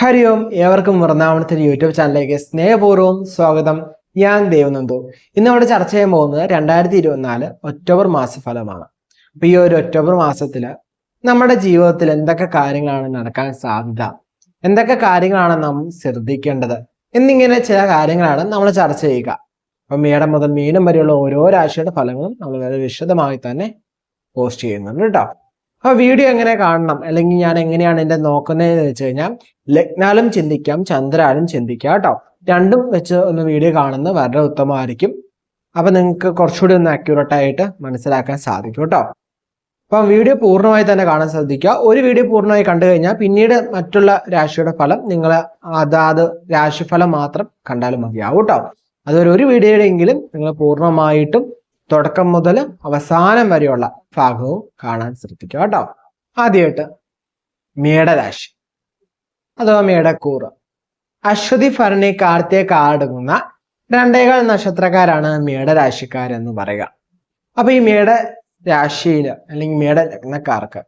ഹരി ഓം ഏവർക്കും വൃന്ദാവനത്തെ യൂട്യൂബ് ചാനലിലേക്ക് സ്നേഹപൂർവം സ്വാഗതം. ഞാൻ ദേവനന്ദു. ഇന്ന് നമ്മുടെ ചർച്ച ചെയ്യാൻ പോകുന്നത് രണ്ടായിരത്തി ഇരുപത്തിനാല് ഒക്ടോബർ മാസഫലമാണ്. അപ്പൊ ഈ ഒരു ഒക്ടോബർ മാസത്തിൽ നമ്മുടെ ജീവിതത്തിൽ എന്തൊക്കെ കാര്യങ്ങളാണ് നടക്കാൻ സാധ്യത? എന്തൊക്കെ കാര്യങ്ങളാണ് നാം ശ്രദ്ധിക്കേണ്ടത്? എന്നിങ്ങനെ ചില കാര്യങ്ങളാണ് നമ്മൾ ചർച്ച ചെയ്യുക. അപ്പൊ മേടം മുതൽ മീനം വരെയുള്ള ഓരോ രാശിയുടെ ഫലങ്ങളും നമ്മൾ വളരെ വിശദമായി തന്നെ പോസ്റ്റ് ചെയ്യുന്നുണ്ട് കേട്ടോ. അപ്പൊ വീഡിയോ എങ്ങനെ കാണണം? അല്ലെങ്കിൽ ഞാൻ എങ്ങനെയാണ് എന്റെ നോക്കുന്നതെന്ന് വെച്ച് കഴിഞ്ഞാൽ ലഗ്നാലും ചിന്തിക്കാം ചന്ദ്രാലും ചിന്തിക്കാം കേട്ടോ. രണ്ടും വെച്ച് ഒന്ന് വീഡിയോ കാണുന്നത് വളരെ ഉത്തമമായിരിക്കും. അപ്പൊ നിങ്ങൾക്ക് കുറച്ചുകൂടി ഒന്ന് അക്യൂറേറ്റ് ആയിട്ട് മനസ്സിലാക്കാൻ സാധിക്കും കേട്ടോ. അപ്പം വീഡിയോ പൂർണമായി തന്നെ കാണാൻ ശ്രദ്ധിക്കുക. ഒരു വീഡിയോ പൂർണമായി കണ്ടു കഴിഞ്ഞാൽ പിന്നീട് മറ്റുള്ള രാശിയുടെ ഫലം നിങ്ങൾ അതാത് രാശിഫലം മാത്രം കണ്ടാലും മതിയാവും കേട്ടോ. അതൊരു ഒരു വീഡിയോയുടെയെങ്കിലും നിങ്ങൾ പൂർണമായിട്ടും തുടക്കം മുതൽ അവസാനം വരെയുള്ള ഭാഗവും കാണാൻ ശ്രദ്ധിക്കുക കേട്ടോ. ആദ്യമായിട്ട് മേടരാശി അഥവാ മേടക്കൂറ്. അശ്വതി ഭരണി കാർത്തിക കാടുങ്ങുന്ന രണ്ടേകാൽ നക്ഷത്രക്കാരാണ് മേടരാശിക്കാരെന്ന് പറയുക. അപ്പൊ ഈ മേട രാശിയിൽ അല്ലെങ്കിൽ മേട ലഗ്നക്കാർക്ക്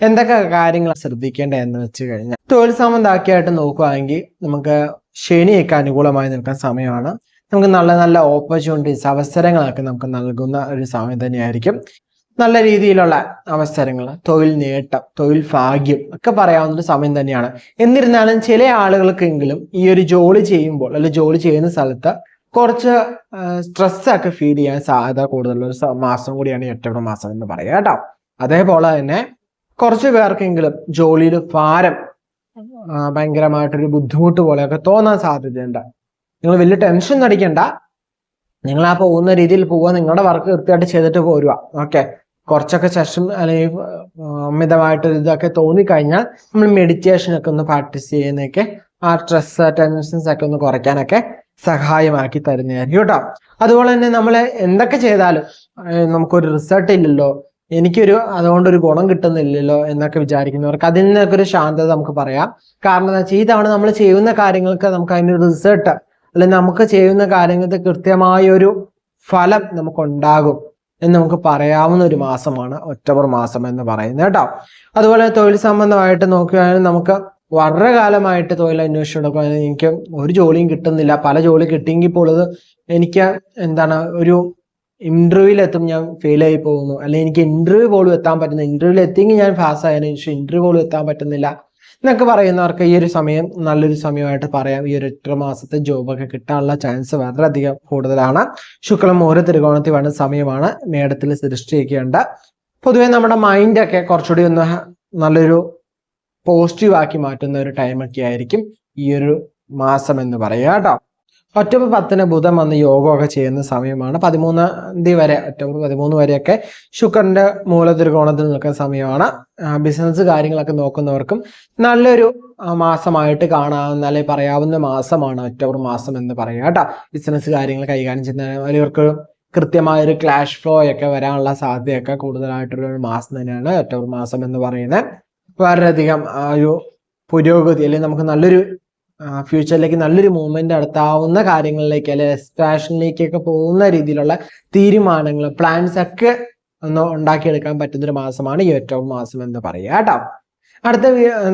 എന്തൊക്കെ കാര്യങ്ങൾ ശ്രദ്ധിക്കേണ്ടതെന്ന് വെച്ച് കഴിഞ്ഞാൽ തൊഴിൽ സംബന്ധമാക്കിയായിട്ട് നോക്കുകയാണെങ്കിൽ നമുക്ക് ശനിയൊക്കെ അനുകൂലമായി നിൽക്കാൻ സമയമാണ്. നമുക്ക് നല്ല നല്ല ഓപ്പർച്യൂണിറ്റീസ് അവസരങ്ങളൊക്കെ നമുക്ക് നൽകുന്ന ഒരു സമയം തന്നെയായിരിക്കും. നല്ല രീതിയിലുള്ള അവസരങ്ങൾ തൊഴിൽ നേട്ടം തൊഴിൽ ഭാഗ്യം ഒക്കെ പറയാവുന്ന ഒരു സമയം തന്നെയാണ്. എന്നിരുന്നാലും ചില ആളുകൾക്കെങ്കിലും ഈ ഒരു ജോലി ചെയ്യുമ്പോൾ അല്ലെങ്കിൽ ജോലി ചെയ്യുന്ന സ്ഥലത്ത് കുറച്ച് സ്ട്രെസ്സൊക്കെ ഫീൽ ചെയ്യാൻ സാധ്യത കൂടുതലുള്ള ഒരു മാസം കൂടിയാണ് ഏറ്റവും മാസം എന്ന് പറയുക കേട്ടോ. അതേപോലെ തന്നെ കുറച്ച് പേർക്കെങ്കിലും ജോലിയിൽ ഭാരം ഭയങ്കരമായിട്ടൊരു ബുദ്ധിമുട്ട് പോലെയൊക്കെ തോന്നാൻ സാധ്യതയുണ്ട്. നിങ്ങൾ വലിയ ടെൻഷൻ അടിക്കണ്ട. നിങ്ങൾ ആ പോകുന്ന രീതിയിൽ പോവുക. നിങ്ങളുടെ വർക്ക് കൃത്യമായിട്ട് ചെയ്തിട്ട് പോരുക. ഓക്കെ കുറച്ചൊക്കെ സെഷൻ അല്ലെങ്കിൽ അമിതമായിട്ട് ഇതൊക്കെ തോന്നിക്കഴിഞ്ഞാൽ നമ്മൾ മെഡിറ്റേഷൻ ഒക്കെ ഒന്ന് പ്രാക്ടീസ് ചെയ്യുന്നതൊക്കെ ആ സ്ട്രെസ് ടെൻഷൻസ് ഒക്കെ ഒന്ന് കുറയ്ക്കാനൊക്കെ സഹായമാക്കി തരുന്നതായിരിക്കും കേട്ടോ. അതുപോലെ തന്നെ നമ്മൾ എന്തൊക്കെ ചെയ്താലും നമുക്കൊരു റിസൾട്ട് ഇല്ലല്ലോ. എനിക്കൊരു അതുകൊണ്ടൊരു ഗുണം കിട്ടുന്നില്ലല്ലോ എന്നൊക്കെ വിചാരിക്കുന്നവർക്ക് അതിൽ നിന്നൊക്കെ ഒരു ശാന്തത നമുക്ക് പറയാം. കാരണം എന്താ വെച്ചാൽ ഈ തവണ നമ്മൾ ചെയ്യുന്ന കാര്യങ്ങൾക്ക് നമുക്ക് അതിന്റെ റിസൾട്ട് അല്ലെങ്കിൽ നമുക്ക് ചെയ്യുന്ന കാര്യങ്ങൾക്ക് കൃത്യമായ ഒരു ഫലം നമുക്കുണ്ടാകും എന്ന് നമുക്ക് പറയാവുന്ന ഒരു മാസമാണ് ഒക്ടോബർ മാസം എന്ന് പറയുന്നത് കേട്ടോ. അതുപോലെ തൊഴിൽ സംബന്ധമായിട്ട് നോക്കുകയാണെങ്കിൽ നമുക്ക് വളരെ കാലമായിട്ട് തൊഴിൽ അന്വേഷിച്ചു നടക്കുകയാണെങ്കിൽ എനിക്ക് ഒരു ജോലിയും കിട്ടുന്നില്ല. പല ജോലി കിട്ടിയെങ്കിൽ പോലും എനിക്ക് എന്താണ് ഒരു ഇന്റർവ്യൂവിലെത്തും ഞാൻ ഫെയിൽ ആയി പോകുന്നു. അല്ലെങ്കിൽ എനിക്ക് ഇന്റർവ്യൂ പോലും എത്താൻ പറ്റുന്നില്ല. ഇന്റർവ്യൂവിൽ എത്തിയെങ്കിൽ ഞാൻ പാസ് ആയതിനു ശേഷം ഇന്റർവ്യൂ പോലും എത്താൻ പറ്റുന്നില്ല. എന്നൊക്കെ പറയുന്നവർക്ക് ഈ ഒരു സമയം നല്ലൊരു സമയമായിട്ട് പറയാം. ഈ ഒരു എട്ട് മാസത്തെ ജോബൊക്കെ കിട്ടാനുള്ള ചാൻസ് വളരെ അധികം കൂടുതലാണ്. ശുക്ലം ഓരോ തിരുവോണത്തിൽ വേണ്ട സമയമാണ് മേടത്തിൽ സൃഷ്ടിക്കേണ്ട പൊതുവെ നമ്മുടെ മൈൻഡൊക്കെ കുറച്ചുകൂടി ഒന്ന് നല്ലൊരു പോസിറ്റീവ് ആക്കി മാറ്റുന്ന ഒരു ടൈമൊക്കെ ആയിരിക്കും ഈ ഒരു മാസം എന്ന് പറയുക കേട്ടോ. ഒക്ടോബർ പത്തിന് ബുധൻ വന്ന് യോഗമൊക്കെ ചെയ്യുന്ന സമയമാണ്. പതിമൂന്നാം തീയതി വരെ ഒക്ടോബർ പതിമൂന്ന് വരെയൊക്കെ ശുക്രന്റെ മൂലത്രികോണത്തിൽ നിൽക്കുന്ന സമയമാണ്. ബിസിനസ് കാര്യങ്ങളൊക്കെ നോക്കുന്നവർക്കും നല്ലൊരു മാസമായിട്ട് കാണാവുന്ന അല്ലെങ്കിൽ പറയാവുന്ന മാസമാണ് ഒക്ടോബർ മാസം എന്ന് പറയുക കേട്ടോ. ബിസിനസ് കാര്യങ്ങൾ കൈകാര്യം ചെയ്യുന്ന ഇവർക്ക് കൃത്യമായ ഒരു ക്ലാഷ് ഫ്ലോ ഒക്കെ വരാനുള്ള സാധ്യതയൊക്കെ കൂടുതലായിട്ടുള്ള ഒരു മാസം തന്നെയാണ് ഒക്ടോബർ മാസം എന്ന് പറയുന്നത്. വളരെയധികം ഒരു പുരോഗതി അല്ലെങ്കിൽ നമുക്ക് നല്ലൊരു ഫ്യൂച്ചറിലേക്ക് നല്ലൊരു മൂവ്മെന്റ് നടത്താവുന്ന കാര്യങ്ങളിലേക്ക് അല്ലെങ്കിൽ എക്സ്പാഷനിലേക്കൊക്കെ പോകുന്ന രീതിയിലുള്ള തീരുമാനങ്ങൾ പ്ലാൻസ് ഒക്കെ ഒന്ന് ഉണ്ടാക്കിയെടുക്കാൻ പറ്റുന്ന ഒരു മാസമാണ് ഈ ഏറ്റവും മാസം എന്ന് പറയുക കേട്ടോ അടുത്ത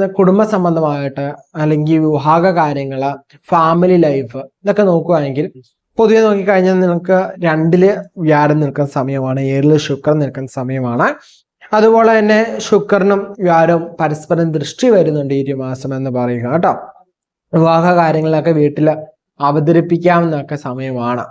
കുടുംബ സംബന്ധമായിട്ട് അല്ലെങ്കിൽ വിവാഹ കാര്യങ്ങൾ ഫാമിലി ലൈഫ് ഇതൊക്കെ നോക്കുകയാണെങ്കിൽ പൊതുവെ നോക്കിക്കഴിഞ്ഞാൽ നിങ്ങൾക്ക് രണ്ടിൽ വ്യാഴം നിൽക്കുന്ന സമയമാണ് ഏഴിൽ ശുക്രൻ നിൽക്കുന്ന സമയമാണ്. അതുപോലെ തന്നെ ശുക്രനും വ്യാഴം പരസ്പരം ദൃഷ്ടി വരുന്നുണ്ട് ഈ മാസം എന്ന് പറയുക കേട്ടോ വിവാഹ കാര്യങ്ങളൊക്കെ വീട്ടിൽ അവതരിപ്പിക്കാവുന്നൊക്കെ സമയമാണ്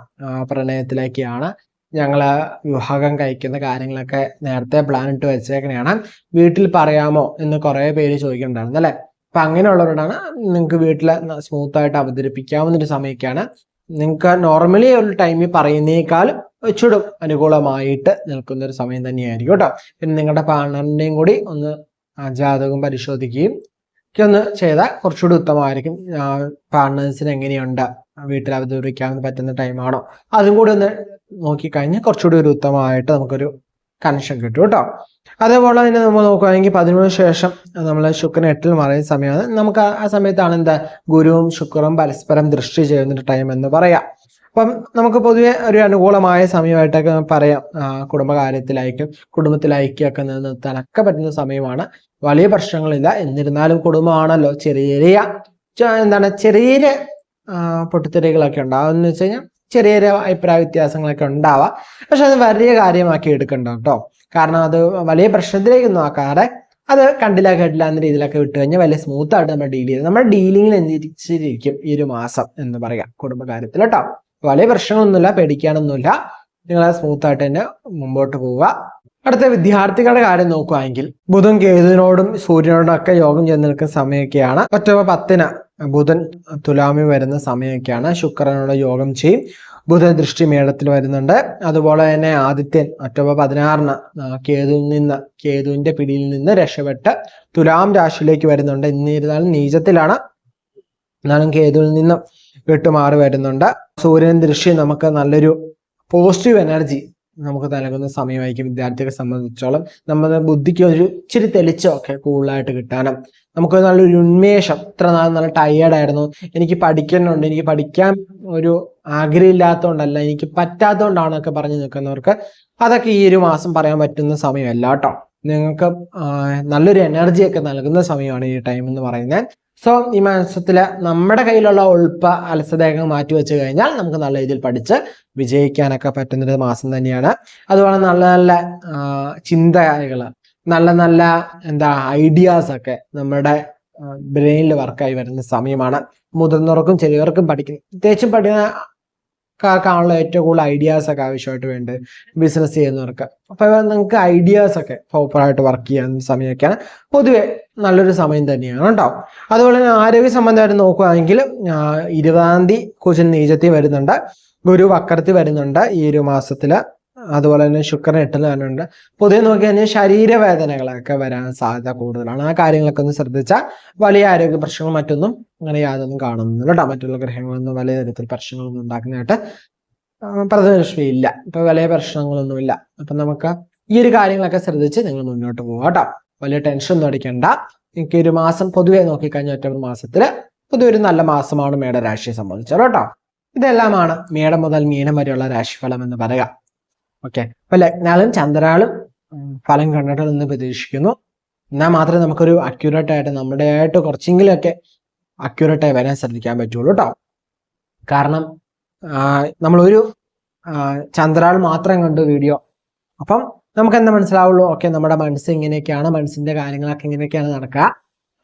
പ്രണയത്തിലേക്കാണ് ഞങ്ങൾ വിവാഹം കഴിക്കുന്ന കാര്യങ്ങളൊക്കെ നേരത്തെ പ്ലാൻ ഇട്ട് വെച്ചേക്കണെയാണ് വീട്ടിൽ പറയാമോ എന്ന് കുറേ പേര് ചോദിക്കുന്നുണ്ടായിരുന്നു അല്ലേ? അപ്പൊ അങ്ങനെയുള്ളവരോടാണ് നിങ്ങൾക്ക് വീട്ടിൽ സ്മൂത്തായിട്ട് ആയിട്ട് അവതരിപ്പിക്കാവുന്ന ഒരു സമയമൊക്കെയാണ് നിങ്ങൾക്ക് നോർമലി ഒരു ടൈമിൽ പറയുന്നേക്കാൾ വെച്ചിടും. അനുകൂലമായിട്ട് നിൽക്കുന്ന ഒരു സമയം തന്നെയായിരിക്കും കേട്ടോ. പിന്നെ നിങ്ങളുടെ പാർട്ണറിന്റെയും കൂടി ഒന്ന് ജാതകം പരിശോധിക്കുകയും ഒന്ന് ചെയ്താൽ കുറച്ചുകൂടി ഉത്തമമായിരിക്കും. പാർട്ട്നേഴ്സിന് എങ്ങനെയുണ്ട്? വീട്ടിൽ അവതരിപ്പിക്കാൻ പറ്റുന്ന ടൈമാണോ അതും കൂടി ഒന്ന് നോക്കിക്കഴിഞ്ഞാൽ കുറച്ചുകൂടി ഒരു ഉത്തമമായിട്ട് നമുക്കൊരു കണക്ഷൻ കിട്ടും കേട്ടോ. അതേപോലെ തന്നെ നമ്മൾ നോക്കുകയാണെങ്കിൽ പതിമൂന്ന് ശേഷം നമ്മൾ ശുക്രൻ എട്ടിൽ മറയുന്ന സമയമാണ്. നമുക്ക് ആ സമയത്താണ് എന്താ ഗുരുവും ശുക്രവും പരസ്പരം ദൃഷ്ടി ചെയ്യുന്ന ടൈം എന്ന് പറയാം. അപ്പം നമുക്ക് പൊതുവെ ഒരു അനുകൂലമായ സമയമായിട്ടൊക്കെ പറയാം. കുടുംബകാര്യത്തിലായിരിക്കും കുടുംബത്തിലായിരിക്കൊക്കെ നിലനിർത്താനൊക്കെ പറ്റുന്ന സമയമാണ്. വലിയ പ്രശ്നങ്ങളില്ല. എന്നിരുന്നാലും കുടുംബമാണല്ലോ. ചെറിയ ചെറിയ എന്താണ് ചെറിയ പൊട്ടിത്തെറികളൊക്കെ ഉണ്ടാവും. എന്ന് വെച്ച് കഴിഞ്ഞാൽ ചെറിയ ചെറിയ അഭിപ്രായ വ്യത്യാസങ്ങളൊക്കെ ഉണ്ടാവാം. പക്ഷെ അത് വലിയ കാര്യമാക്കി എടുക്കണ്ട കേട്ടോ. കാരണം അത് വലിയ പ്രശ്നത്തിലേക്ക് നോക്കാതെ അത് കണ്ടില്ല കേട്ടില്ല എന്ന രീതിയിലൊക്കെ വിട്ട് കഴിഞ്ഞാൽ വലിയ സ്മൂത്ത് ആയിട്ട് നമ്മൾ ഡീൽ ചെയ്ത് നമ്മുടെ ഡീലിംഗിൽ അനുസരിച്ചിരിക്കും ഈ ഒരു മാസം എന്ന് പറയാം കുടുംബകാര്യത്തിൽ കേട്ടോ. വലിയ പ്രശ്നമൊന്നുമില്ല പേടിക്കാനൊന്നുമില്ല. നിങ്ങൾ സ്മൂത്ത് ആയിട്ട് തന്നെ മുമ്പോട്ട് പോവുക. അടുത്ത വിദ്യാർത്ഥികളുടെ കാര്യം നോക്കുകയാണെങ്കിൽ ബുധൻ കേതുവിനോടും സൂര്യനോടും ഒക്കെ യോഗം ചെയ്ത് നിൽക്കുന്ന സമയമൊക്കെയാണ്. ഒക്ടോബർ പത്തിന് ബുധൻ തുലാമി വരുന്ന സമയമൊക്കെയാണ്. ശുക്രനോട് യോഗം ചെയ്യും. ബുധ ദൃഷ്ടി മേളത്തിൽ വരുന്നുണ്ട്. അതുപോലെ തന്നെ ആദിത്യൻ ഒക്ടോബർ പതിനാറിന് കേതുവിൽ നിന്ന് കേതുവിന്റെ പിടിയിൽ നിന്ന് രക്ഷപ്പെട്ട് തുലാം രാശിയിലേക്ക് വരുന്നുണ്ട്. എന്നിരുന്നാലും നീചത്തിലാണ്. എന്നാലും കേതുവിൽ നിന്നും വിട്ടുമാറി വരുന്നുണ്ട്. സൂര്യൻ ദൃശ്യം നമുക്ക് നല്ലൊരു പോസിറ്റീവ് എനർജി നമുക്ക് നൽകുന്ന സമയമായിരിക്കും വിദ്യാർത്ഥികളെ സംബന്ധിച്ചോളം. നമ്മുടെ ബുദ്ധിക്ക് ഒരു ഇച്ചിരി തെളിച്ചമൊക്കെ കൂടുതലായിട്ട് കിട്ടാനും നമുക്ക് നല്ലൊരു ഉന്മേഷം ഇത്ര നാൾ നല്ല ടയേർഡായിരുന്നു എനിക്ക് പഠിക്കുന്നുണ്ട് എനിക്ക് പഠിക്കാൻ ഒരു ആഗ്രഹമില്ലാത്തതുകൊണ്ടല്ല എനിക്ക് പറ്റാത്തതുകൊണ്ടാണൊക്കെ പറഞ്ഞു നിൽക്കുന്നവർക്ക് അതൊക്കെ ഈ ഒരു മാസം പറയാൻ പറ്റുന്ന സമയമല്ല കേട്ടോ. നിങ്ങൾക്ക് നല്ലൊരു എനർജിയൊക്കെ നൽകുന്ന സമയമാണ് ഈ ടൈം എന്ന് പറയുന്നത്. സോ ഈ മാസത്തിൽ നമ്മുടെ കയ്യിലുള്ള ഉൾപ്പ അലസതയൊക്കെ മാറ്റി വെച്ച് കഴിഞ്ഞാൽ നമുക്ക് നല്ല രീതിയിൽ പഠിച്ച് വിജയിക്കാനൊക്കെ പറ്റുന്നൊരു മാസം തന്നെയാണ്. അതുപോലെ നല്ല നല്ല ചിന്തകൾ നല്ല നല്ല എന്താ ഐഡിയാസ് ഒക്കെ നമ്മുടെ ബ്രെയിനിൽ വർക്കായി വരുന്ന സമയമാണ്. മുതിർന്നവർക്കും ചെറിയവർക്കും പഠിക്കുന്നത് പ്രത്യേകിച്ചും പഠിക്കുന്ന കാർക്കാണല്ലോ ഏറ്റവും കൂടുതൽ ഐഡിയാസ് ഒക്കെ ആവശ്യമായിട്ട് വേണ്ടത് ബിസിനസ് ചെയ്യുന്നവർക്ക്. അപ്പൊ നിങ്ങൾക്ക് ഐഡിയാസ് ഒക്കെ പ്രോപ്പറായിട്ട് വർക്ക് ചെയ്യാൻ സമയമൊക്കെയാണ് പൊതുവെ നല്ലൊരു സമയം തന്നെയാണ് ഉണ്ടാവും അതുപോലെ തന്നെ ആരോഗ്യ സംബന്ധമായിട്ട് നോക്കുകയാണെങ്കിൽ ഇരുപതാം തീയതി കുജൻ നീചത്തിൽ വരുന്നുണ്ട്. ഗുരു വക്രത്തിൽ വരുന്നുണ്ട് ഈ ഒരു മാസത്തിൽ. അതുപോലെ തന്നെ ശുക്രൻ എട്ടിൽ വരുന്നുണ്ട് പൊതുവെ നോക്കി കഴിഞ്ഞാൽ ശരീരവേദനകളൊക്കെ വരാൻ സാധ്യത കൂടുതലാണ്. ആ കാര്യങ്ങളൊക്കെ ഒന്ന് ശ്രദ്ധിച്ചാൽ വലിയ ആരോഗ്യ പ്രശ്നങ്ങൾ മറ്റൊന്നും അങ്ങനെ യാതൊന്നും കാണുന്നില്ല കേട്ടോ മറ്റുള്ള ഗ്രഹങ്ങളൊന്നും വലിയ തരത്തിൽ പ്രശ്നങ്ങളൊന്നും ഉണ്ടാക്കുന്നതായിട്ട് ഇല്ല ഇപ്പൊ വലിയ പ്രശ്നങ്ങളൊന്നുമില്ല. അപ്പൊ നമുക്ക് ഈ ഒരു കാര്യങ്ങളൊക്കെ ശ്രദ്ധിച്ച് നിങ്ങൾ മുന്നോട്ട് പോകാം കേട്ടോ വലിയ ടെൻഷൻ ഒന്നും അടിക്കണ്ട. എനിക്ക് ഒരു മാസം പൊതുവെ നോക്കിക്കഴിഞ്ഞാൽ ഒറ്റ മാസത്തിൽ പൊതുവെ ഒരു നല്ല മാസമാണ് മേടരാശിയെ സംബന്ധിച്ചത് കേട്ടോ ഇതെല്ലാമാണ് മേടം മുതൽ മീനം വരെയുള്ള രാശിഫലം എന്ന് പറയുക. ഓക്കെ അപ്പൊ ലഗ്നാളും ചന്ദ്രാളും ഫലം കണ്ടിട്ട് നിന്ന് പ്രതീക്ഷിക്കുന്നു. എന്നാൽ മാത്രമേ നമുക്കൊരു അക്യൂറേറ്റ് ആയിട്ട് നമ്മുടെ ആയിട്ട് കുറച്ചെങ്കിലുമൊക്കെ അക്യൂറേറ്റ് ആയി വരാൻ ശ്രദ്ധിക്കാൻ പറ്റുള്ളൂ കേട്ടോ കാരണം നമ്മളൊരു ചന്ദ്രാൾ മാത്രം കണ്ടു വീഡിയോ. അപ്പം നമുക്ക് എന്താ മനസ്സിലാവുള്ളൂ? ഓക്കെ നമ്മുടെ മനസ്സ് ഇങ്ങനെയൊക്കെയാണ് മനസ്സിന്റെ കാര്യങ്ങളൊക്കെ ഇങ്ങനെയൊക്കെയാണ് നടക്കുക.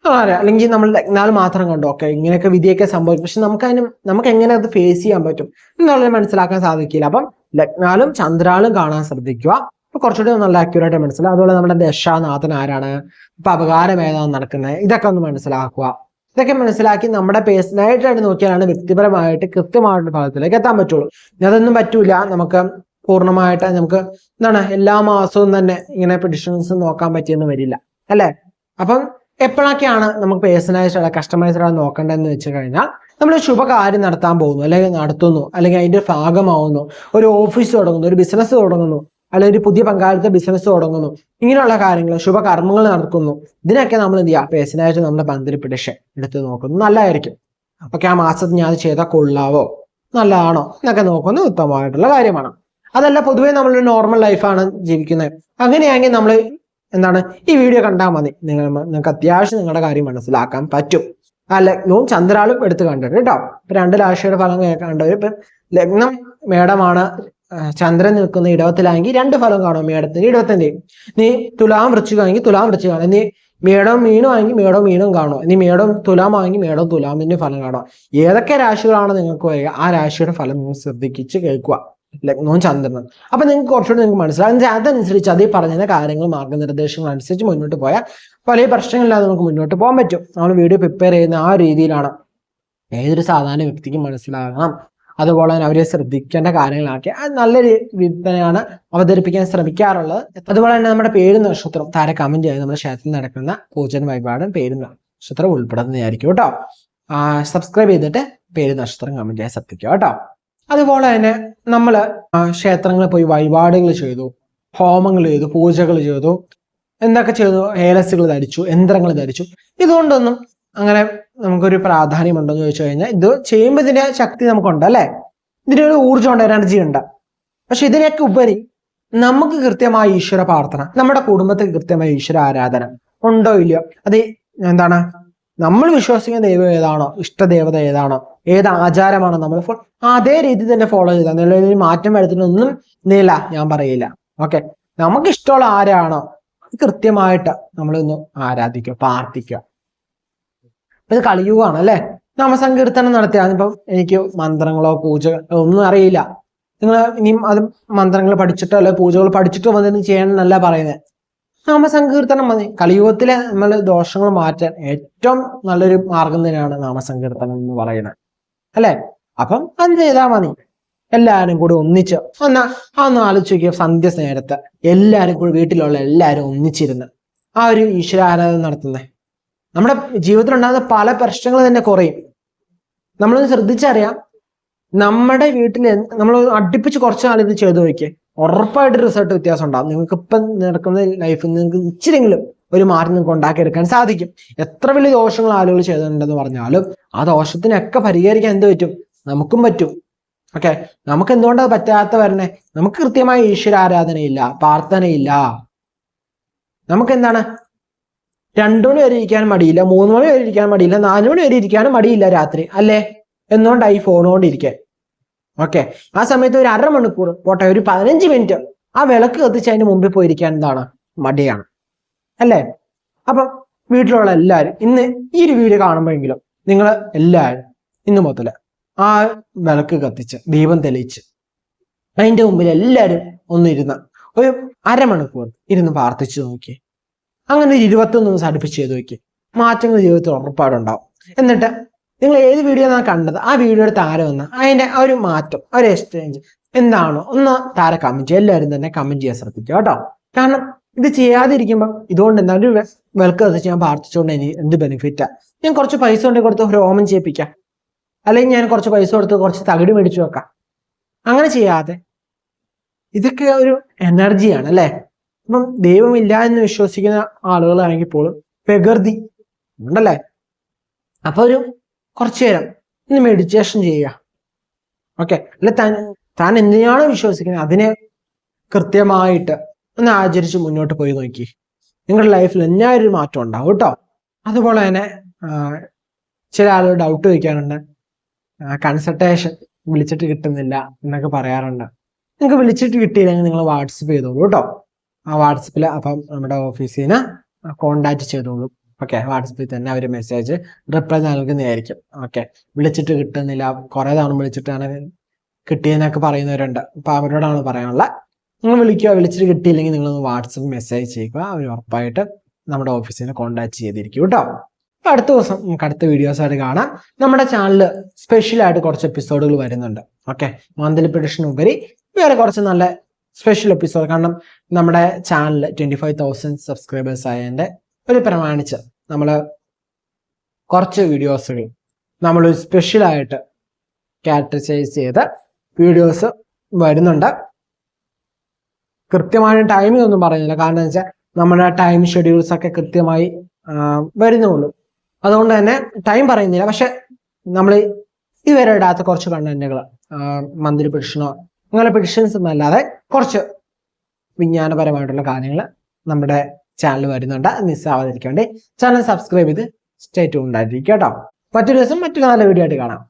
ആ, അതെ. അല്ലെങ്കിൽ നമ്മൾ എന്നാൽ മാത്രം കണ്ടു. ഓക്കെ ഇങ്ങനെയൊക്കെ വിധിയൊക്കെ സംഭവിക്കും. പക്ഷെ നമുക്ക് അതിന് നമുക്ക് എങ്ങനെ അത് ഫേസ് ചെയ്യാൻ പറ്റും എന്നുള്ളത് മനസ്സിലാക്കാൻ സാധിക്കില്ല. അപ്പം ലഗ്നാലും ചന്ദ്രാളും കാണാൻ ശ്രദ്ധിക്കുക. അപ്പൊ കുറച്ചുകൂടി നല്ല അക്യൂറേറ്റ് മനസ്സിലാവും അതുപോലെ നമ്മുടെ ദശാനാഥൻ ആരാണ്? ഇപ്പൊ അപകാരം ഏതാണ് നടക്കുന്നത്? ഇതൊക്കെ ഒന്ന് മനസ്സിലാക്കുക. ഇതൊക്കെ മനസ്സിലാക്കി നമ്മുടെ പേഴ്സണലായിട്ടായിട്ട് നോക്കിയാലാണ് വ്യക്തിപരമായിട്ട് കൃത്യമായിട്ട് ഭാഗത്തിലേക്ക് എത്താൻ പറ്റുള്ളൂ. അതൊന്നും പറ്റൂല. നമുക്ക് പൂർണമായിട്ട് നമുക്ക് എന്താണ് എല്ലാ മാസവും തന്നെ ഇങ്ങനെ പ്രഡിഷൻസ് നോക്കാൻ പറ്റിയെന്ന് വരില്ല. അല്ലെ? അപ്പം എപ്പോഴൊക്കെയാണ് നമുക്ക് പേഴ്സണലൈസ്ഡ് കസ്റ്റമൈസ്ഡ് ആയി നോക്കേണ്ടതെന്ന് വെച്ച് കഴിഞ്ഞാൽ നമ്മൾ ശുഭകാര്യം നടത്താൻ പോകുന്നു അല്ലെങ്കിൽ നടത്തുന്നു അല്ലെങ്കിൽ അതിന്റെ ഭാഗമാവുന്നു ഒരു ഓഫീസ് തുടങ്ങുന്നു ഒരു ബിസിനസ് തുടങ്ങുന്നു അല്ലെങ്കിൽ ഒരു പുതിയ പങ്കാളിത്ത ബിസിനസ് തുടങ്ങുന്നു ഇങ്ങനെയുള്ള കാര്യങ്ങൾ ശുഭകർമ്മങ്ങൾ നടക്കുന്നു ഇതിനൊക്കെ നമ്മൾ എന്ത് ചെയ്യുക? പേഴ്സണായിട്ട് നമ്മുടെ ബന്ധത്തിൽ പ്രഡിഷൻ എടുത്ത് നോക്കുന്നു. നല്ലതായിരിക്കും. ഓക്കെ ആ മാസത്തിൽ ഞാൻ ചെയ്താൽ കൊള്ളാവോ? നല്ലതാണോ? എന്നൊക്കെ നോക്കുന്നത് ഉത്തമമായിട്ടുള്ള കാര്യമാണ്. അതല്ല പൊതുവേ നമ്മളൊരു നോർമൽ ലൈഫാണ് ജീവിക്കുന്നത്. അങ്ങനെയാണെങ്കിൽ നമ്മൾ എന്താണ്? ഈ വീഡിയോ കണ്ടാൽ മതി. നിങ്ങൾ നിങ്ങൾക്ക് അത്യാവശ്യം നിങ്ങളുടെ കാര്യം മനസ്സിലാക്കാൻ പറ്റും. ആ ലഗ്നവും ചന്ദ്രാളും എടുത്ത് കണ്ടിട്ട് കേട്ടോ ഇപ്പൊ രണ്ട് രാശിയുടെ ഫലം കണ്ടവർ ഇപ്പൊ ലഗ്നം മേടമാണ്. ചന്ദ്രൻ നിൽക്കുന്ന ഇടവത്തിലാണെങ്കിൽ രണ്ട് ഫലം കാണും. മേടത്തിന് ഇടവത്തിന്റെയും. നീ തുലാം വൃശ്ചികമാണെങ്കിൽ തുലാം വൃശ്ചികമാണ് നീ മേടം മീനും ആണെങ്കിൽ മേടം മീനും കാണും. നീ മേടം തുലാം ആണെങ്കിൽ മേടം തുലാമിന്റെ ഫലം കാണും. ഏതൊക്കെ രാശികളാണ് നിങ്ങൾക്ക് വരിക? ആ രാശിയുടെ ഫലം നിങ്ങൾ ശ്രദ്ധിച്ച് കേൾക്കുക. ലഗ്നവും ചന്ദ്രനും അപ്പൊ നിങ്ങൾക്ക് കുറച്ചുകൂടി നിങ്ങൾക്ക് മനസ്സിലാകും അതനുസരിച്ച് അതേ പറഞ്ഞ കാര്യങ്ങൾ മാർഗനിർദ്ദേശങ്ങൾ അനുസരിച്ച് മുന്നോട്ട് പോയാൽ പല പ്രശ്നങ്ങളില്ലാതെ നമുക്ക് മുന്നോട്ട് പോകാൻ പറ്റും. നമ്മൾ വീഡിയോ പ്രിപ്പയർ ചെയ്യുന്ന ആ രീതിയിലാണ്. ഏതൊരു സാധാരണ വ്യക്തിക്ക് മനസ്സിലാകണം. അതുപോലെ തന്നെ അവരെ ശ്രദ്ധിക്കേണ്ട കാര്യങ്ങളാക്കി. അത് നല്ല രീതിയിൽ തന്നെയാണ് അവതരിപ്പിക്കാൻ ശ്രമിക്കാറുള്ളത്. അതുപോലെ തന്നെ നമ്മുടെ പേര് നക്ഷത്രം താരെ കമന്റ് ചെയ്ത് നമ്മുടെ ക്ഷേത്രത്തിൽ നടക്കുന്ന പൂജൻ വഴിപാടും പേര് നക്ഷത്രം ഉൾപ്പെടുന്നതായിരിക്കും കേട്ടോ. സബ്സ്ക്രൈബ് ചെയ്തിട്ട് പേര് നക്ഷത്രം കമന്റ് ചെയ്യാൻ ശ്രദ്ധിക്കുക കേട്ടോ. അതുപോലെ തന്നെ നമ്മൾ ക്ഷേത്രങ്ങളിൽ പോയി വഴിപാടുകൾ ചെയ്തു ഹോമങ്ങൾ ചെയ്തു പൂജകൾ ചെയ്തു എന്തൊക്കെ ചെയ്തു? ഏലസുകൾ ധരിച്ചു യന്ത്രങ്ങൾ ധരിച്ചു. ഇതുകൊണ്ടൊന്നും അങ്ങനെ നമുക്കൊരു പ്രാധാന്യമുണ്ടെന്ന് ചോദിച്ചു കഴിഞ്ഞാൽ ഇത് ചെയ്യുമ്പോൾ ഇതിന്റെ ശക്തി നമുക്കുണ്ട് അല്ലേ? ഇതിനൊരു ഊർജമുണ്ട് എനർജി ഉണ്ട് പക്ഷെ ഇതിനൊക്കെ ഉപരി നമുക്ക് കൃത്യമായ ഈശ്വര പ്രാർത്ഥന നമ്മുടെ കുടുംബത്തിൽ കൃത്യമായ ഈശ്വര ആരാധന ഉണ്ടോ ഇല്ലയോ? അത് എന്താണ്? നമ്മൾ വിശ്വസിക്കുന്ന ദൈവം ഏതാണോ? ഇഷ്ടദേവത ഏതാണോ? ഏത് ആചാരമാണ് നമ്മൾ അതേ രീതി തന്നെ ഫോളോ ചെയ്താൽ നിലവിൽ മാറ്റം വരുത്തുന്നൊന്നും നില ഞാൻ പറയില്ല. ഓക്കെ നമുക്ക് ഇഷ്ടമുള്ള ആരാണോ കൃത്യമായിട്ട് നമ്മളൊന്ന് ആരാധിക്കുക പ്രാർത്ഥിക്കുക. ഇത് കളിയുകയാണ് അല്ലെ? നാമസങ്കീർത്തനം നടത്തിയ ഇപ്പം എനിക്ക് മന്ത്രങ്ങളോ പൂജ ഒന്നും അറിയില്ല. നിങ്ങൾ ഇനിയും അത് മന്ത്രങ്ങൾ പഠിച്ചിട്ടോ അല്ലെ പൂജകൾ പഠിച്ചിട്ടോ വന്നിരുന്ന് ചെയ്യണമെന്നല്ല പറയുന്നത് നാമസങ്കീർത്തനം മതി. കലിയുഗത്തിലെ നമ്മൾ ദോഷങ്ങൾ മാറ്റാൻ ഏറ്റവും നല്ലൊരു മാർഗം തന്നെയാണ് നാമസങ്കീർത്തനം എന്ന് പറയുന്നത്. അല്ലെ? അപ്പം അത് ചെയ്താൽ മതി. എല്ലാവരും കൂടി ഒന്നിച്ച് ഒന്ന് ഒന്ന് ആലോചിച്ച് നോക്കിയ സന്ധ്യ നേരത്തെ എല്ലാവരും കൂടി വീട്ടിലുള്ള എല്ലാവരും ഒന്നിച്ചിരുന്ന് ആ ഒരു ഈശ്വരാരാധന നടത്തുന്നത് നമ്മുടെ ജീവിതത്തിൽ ഉണ്ടാകുന്ന പല പ്രശ്നങ്ങൾ തന്നെ കുറയും. നമ്മളൊന്ന് ശ്രദ്ധിച്ചറിയാം. നമ്മുടെ വീട്ടിൽ നമ്മൾ അടുപ്പിച്ച് കുറച്ച് നാൾ ഇത് ചെയ്തു നോക്കിയേ. ഉറപ്പായിട്ട് റിസൾട്ട് വ്യത്യാസം ഉണ്ടാകും നിങ്ങൾക്ക് ഇപ്പം നടക്കുന്ന ലൈഫിൽ നിങ്ങൾക്ക് ഇച്ചിരെങ്കിലും ഒരു മാറ്റം നിങ്ങൾക്ക് ഉണ്ടാക്കിയെടുക്കാൻ സാധിക്കും. എത്ര വലിയ ദോഷങ്ങൾ ആളുകൾ ചെയ്തിട്ടുണ്ടെന്ന് പറഞ്ഞാലും ആ ദോഷത്തിനൊക്കെ പരിഹരിക്കാൻ എന്ത് പറ്റും? നമുക്കും പറ്റും. ഓക്കെ? നമുക്ക് എന്തുകൊണ്ടാണ് പറ്റാത്ത വരണേ? നമുക്ക് കൃത്യമായ ഈശ്വര ആരാധനയില്ല പ്രാർത്ഥനയില്ല. നമുക്ക് എന്താണ്? രണ്ടു മണി വരെ ഇരിക്കാൻ മടിയില്ല മൂന്ന് മണി വരെ ഇരിക്കാൻ മടിയില്ല നാലു മണി വരെ ഇരിക്കാനും മടിയില്ല രാത്രി അല്ലേ? എന്തുകൊണ്ടായി ഫോണുകൊണ്ട് ഇരിക്കാൻ ഓക്കെ? ആ സമയത്ത് ഒരു അരമണിക്കൂർ പോട്ടെ ഒരു പതിനഞ്ച് മിനിറ്റ് ആ വിളക്ക് കത്തിച്ച് അതിന് മുമ്പിൽ പോയിരിക്കാൻ എന്താണ്? മടിയാണ്. അല്ലേ? അപ്പം വീട്ടിലുള്ള എല്ലാവരും ഇന്ന് ഈ ഒരു വീഡിയോ കാണുമ്പോഴെങ്കിലും നിങ്ങൾ എല്ലാവരും ഇന്ന് മുതൽ ആ വിളക്ക് കത്തിച്ച് ദീപം തെളിയിച്ച് അതിന്റെ മുമ്പിൽ എല്ലാവരും ഒന്നിരുന്ന് ഒരു അരമണിക്കൂർ ഇരുന്ന് പ്രാർത്ഥിച്ചു നോക്കി അങ്ങനെ ഒരു ഇരുപത്തൊന്ന് ദിവസം അടുപ്പിച്ച് ചെയ്ത് നോക്കി മാറ്റങ്ങൾ ജീവിതത്തിൽ ഉറപ്പാടുണ്ടാവും. എന്നിട്ട് നിങ്ങൾ ഏത് വീഡിയോ ആണ് കണ്ടത്? ആ വീഡിയോയുടെ താരം വന്ന അതിന്റെ ആ ഒരു മാറ്റം ഒരു എക്സ്ചേഞ്ച് എന്താണോ ഒന്ന് താരം കമന്റ് ചെയ്യുക എല്ലാവരും തന്നെ കമന്റ് ചെയ്യാൻ ശ്രദ്ധിക്കുക കേട്ടോ. കാരണം ഇത് ചെയ്യാതിരിക്കുമ്പോൾ ഇതുകൊണ്ട് എന്താ ഒരു വെ- വിളക്ക് കത്തിച്ച് ഞാൻ പ്രാർത്ഥിച്ചുകൊണ്ട് എനിക്ക് എന്ത് ബെനിഫിറ്റാ ഞാൻ കുറച്ച് പൈസ കൊണ്ട് കൊടുത്ത് ഹോമം ചെയ്യിപ്പിക്കാം. അല്ലെങ്കിൽ ഞാൻ കുറച്ച് പൈസ കൊടുത്ത് കുറച്ച് തകിട് മേടിച്ചു വെക്കാം. അങ്ങനെ ചെയ്യാതെ. ഇതൊക്കെ ഒരു എനർജിയാണ് അല്ലെ? അപ്പം ദൈവമില്ല എന്ന് വിശ്വസിക്കുന്ന ആളുകളാണെങ്കിൽ പോലും പ്രകൃതി ഉണ്ടല്ലേ? അപ്പൊ ഒരു കുറച്ചു നേരം ഇന്ന് മെഡിറ്റേഷൻ ചെയ്യുക. ഓക്കെ അല്ല താൻ താൻ എന്തിനാണോ വിശ്വസിക്കുന്നത്? അതിനെ കൃത്യമായിട്ട് ഒന്ന് ആചരിച്ച് മുന്നോട്ട് പോയി നോക്കി. നിങ്ങളുടെ ലൈഫിൽ എന്നാ ഒരു മാറ്റം ഉണ്ടാവും കേട്ടോ. അതുപോലെ തന്നെ ചില ആളുകൾ ഡൗട്ട് ചോദിക്കാറുണ്ട്. കൺസൾട്ടേഷൻ വിളിച്ചിട്ട് കിട്ടുന്നില്ല എന്നൊക്കെ പറയാറുണ്ട്. നിങ്ങൾക്ക് വിളിച്ചിട്ട് കിട്ടിയില്ലെങ്കിൽ നിങ്ങൾ വാട്സപ്പ് ചെയ്തോളൂ കേട്ടോ. ആ വാട്സപ്പിൽ അപ്പം നമ്മുടെ ഓഫീസിൽ നിന്ന് കോണ്ടാക്ട് ചെയ്തോളൂ. ഓക്കെ വാട്സപ്പിൽ തന്നെ അവർ മെസ്സേജ് റിപ്ലൈ നൽകുന്നതായിരിക്കും. ഓക്കെ വിളിച്ചിട്ട് കിട്ടുന്നില്ല. കുറേ തവണ വിളിച്ചിട്ടാണ് കിട്ടിയെന്നൊക്കെ പറയുന്നവരുണ്ട്. അപ്പോൾ അവരോടാണ് പറയാനുള്ളത്. നിങ്ങൾ വിളിക്കുക വിളിച്ചിട്ട് കിട്ടിയില്ലെങ്കിൽ നിങ്ങൾ വാട്സപ്പ് മെസ്സേജ് ചെയ്യുക. അവർ ഉറപ്പായിട്ട് നമ്മുടെ ഓഫീസിനെ കോണ്ടാക്ട് ചെയ്തിരിക്കും കേട്ടോ. അപ്പൊ അടുത്ത ദിവസം നമുക്ക് അടുത്ത വീഡിയോസ് ആയിട്ട് കാണാം. നമ്മുടെ ചാനലിൽ സ്പെഷ്യലായിട്ട് കുറച്ച് എപ്പിസോഡുകൾ വരുന്നുണ്ട്. ഓക്കെ മന്ത്ലി പ്രഡിഷൻ ഉപരി വേറെ കുറച്ച് നല്ല സ്പെഷ്യൽ എപ്പിസോഡ് കാരണം നമ്മുടെ channel twenty five thousand subscribers ആയതിന്റെ ഒരു പ്രമാണിച്ച് നമ്മൾ കുറച്ച് വീഡിയോസുകൾ നമ്മൾ സ്പെഷ്യലായിട്ട് ക്യാരക്ടറൈസ് ചെയ്ത വീഡിയോസ് വരുന്നുണ്ട്. കൃത്യമായ ടൈമിംഗ് ഒന്നും പറയുന്നില്ല. കാരണം വെച്ചാൽ നമ്മുടെ ടൈം ഷെഡ്യൂൾസ് ഒക്കെ കൃത്യമായി വരുന്നുള്ളൂ. അതുകൊണ്ട് തന്നെ ടൈം പറയുന്നില്ല. പക്ഷെ നമ്മൾ ഇതുവരെ ഇടാത്ത കുറച്ച് കണ്ടന്റുകൾ മന്ത്രി പെഡിഷനോ അങ്ങനെ പെഡിഷൻസ് ഒന്നല്ലാതെ കുറച്ച് വിജ്ഞാനപരമായിട്ടുള്ള കാര്യങ്ങൾ നമ്മുടെ ചാനൽ വരുന്നുണ്ട്. മിസ്സാവാതിരിക്കാൻ വേണ്ടി ചാനൽ സബ്സ്ക്രൈബ് ചെയ്ത് സ്റ്റേ ഉണ്ടായിരിക്കും കേട്ടോ. മറ്റൊരു ദിവസം മറ്റൊരു നല്ല വീഡിയോ ആയിട്ട് കാണാം.